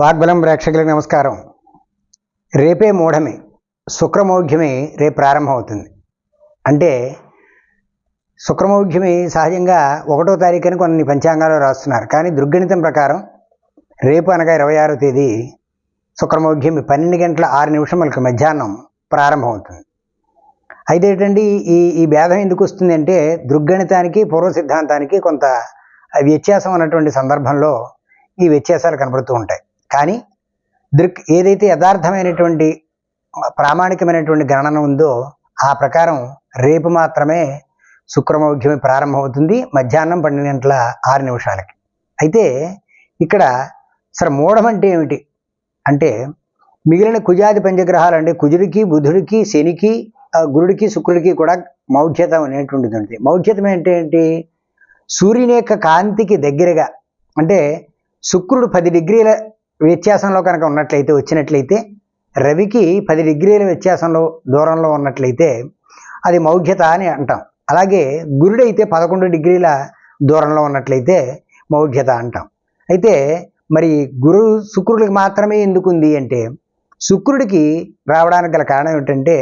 వాగ్బలం ప్రేక్షకులకు నమస్కారం. రేపే మూఢమి శుక్రమౌఢ్యమి రేపు ప్రారంభమవుతుంది. అంటే శుక్రమౌఢ్యమి సహజంగా ఒకటో తారీఖుని కొన్ని పంచాంగాలు రాస్తున్నారు. కానీ దుర్గణితం ప్రకారం రేపు అనగా ఇరవై ఆరో తేదీ శుక్రమౌఢ్యమి పన్నెండు గంటల ఆరు నిమిషములకు మధ్యాహ్నం ప్రారంభమవుతుంది. అయితే ఏంటండి ఈ ఈ భేదం ఎందుకు వస్తుంది అంటే దృగ్గణితానికి పూర్వ సిద్ధాంతానికి కొంత వ్యత్యాసం ఉన్నటువంటి సందర్భంలో ఈ వ్యత్యాసాలు కనబడుతూ ఉంటాయి. కానీ దృక్ ఏదైతే యథార్థమైనటువంటి ప్రామాణికమైనటువంటి గణన ఉందో ఆ ప్రకారం రేపు మాత్రమే శుక్రమౌఢ్యమి ప్రారంభమవుతుంది మధ్యాహ్నం పన్నెండు గంటల ఆరు నిమిషాలకి. అయితే ఇక్కడ సార్ మూఢం అంటే ఏమిటి? అంటే మిగిలిన కుజాది పంచగ్రహాలు అంటే కుజుడికి బుధుడికి శనికి గురుడికి శుక్రుడికి కూడా మౌఢ్యత అనేటువంటిది ఉంటుంది. మౌఢ్యతం అంటే ఏంటి? సూర్యుని యొక్క కాంతికి దగ్గరగా అంటే శుక్రుడు పది డిగ్రీల వ్యత్యాసంలో కనుక ఉన్నట్లయితే వచ్చినట్లయితే రవికి పది డిగ్రీల వ్యత్యాసంలో దూరంలో ఉన్నట్లయితే అది మౌఢ్యత అని అంటాం. అలాగే గురుడైతే పదకొండు డిగ్రీల దూరంలో ఉన్నట్లయితే మౌఢ్యత అంటాం. అయితే మరి గురు శుక్రుడికి మాత్రమే ఎందుకు ఉంది అంటే శుక్రుడికి రావడానికి గల కారణం ఏమిటంటే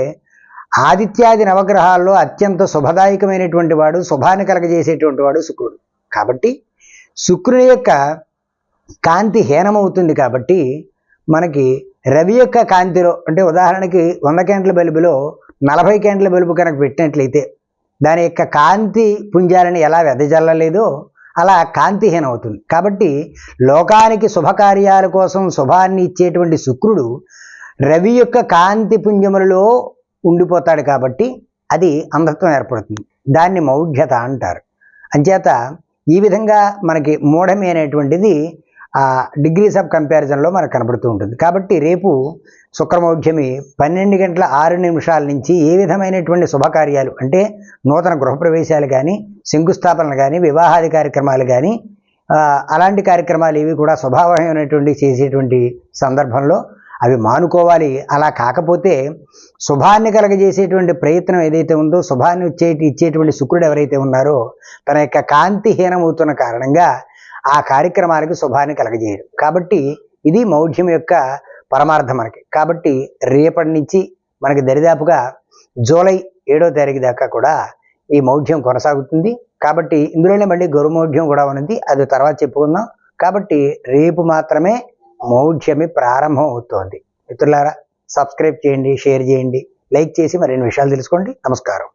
ఆదిత్యాది నవగ్రహాల్లో అత్యంత శుభదాయకమైనటువంటి వాడు శుభాన్ని కలగజేసేటువంటి వాడు శుక్రుడు. కాబట్టి శుక్రుని యొక్క కాంతి హీనమవుతుంది కాబట్టి మనకి రవి యొక్క కాంతిలో అంటే ఉదాహరణకి వంద క్యాంట్ల బల్బులో నలభై క్యాంట్ల బల్బు కనుక పెట్టినట్లయితే దాని యొక్క కాంతి పుంజాలని ఎలా వెదజల్లలేదో అలా కాంతిహీనం అవుతుంది కాబట్టి లోకానికి శుభకార్యాల కోసం శుభాన్ని ఇచ్చేటువంటి శుక్రుడు రవి యొక్క కాంతి పుంజములలో ఉండిపోతాడు కాబట్టి అది అంధత్వం ఏర్పడుతుంది. దాన్ని మౌఢ్యత అంటారు. అంచేత ఈ విధంగా మనకి మూఢమి అనేటువంటిది డిగ్రీస్ ఆఫ్ కంపారిజన్లో మనకు కనబడుతూ ఉంటుంది. కాబట్టి రేపు శుక్రమౌఢ్యమి పన్నెండు గంటల ఆరు నిమిషాల నుంచి ఏ విధమైనటువంటి శుభకార్యాలు అంటే నూతన గృహప్రవేశాలు కానీ శంకుస్థాపనలు కానీ వివాహాది కార్యక్రమాలు కానీ అలాంటి కార్యక్రమాలు ఇవి కూడా స్వభావమైనటువంటి చేసేటువంటి సందర్భంలో అవి మానుకోవాలి. అలా కాకపోతే శుభాన్ని కలగజేసేటువంటి ప్రయత్నం ఏదైతే ఉందో శుభాన్ని వచ్చే ఇచ్చేటువంటి శుక్రుడు ఎవరైతే ఉన్నారో తన యొక్క కాంతిహీనమవుతున్న కారణంగా ఆ కార్యక్రమానికి శుభాన్ని కలగజేయడు కాబట్టి ఇది మౌఢ్యం యొక్క పరమార్థం మనకి. కాబట్టి రేపటి నుంచి మనకి దరిదాపుగా జూలై ఏడో తారీఖు దాకా కూడా ఈ మౌఢ్యం కొనసాగుతుంది. కాబట్టి ఇందులోనే మళ్ళీ గురుమౌఢ్యం కూడా ఉన్నది. అది తర్వాత చెప్పుకుందాం. కాబట్టి రేపు మాత్రమే మౌఢ్యమి ప్రారంభం అవుతోంది. మిత్రులారా సబ్స్క్రైబ్ చేయండి షేర్ చేయండి లైక్ చేసి మరిన్ని విషయాలు తెలుసుకోండి. నమస్కారం.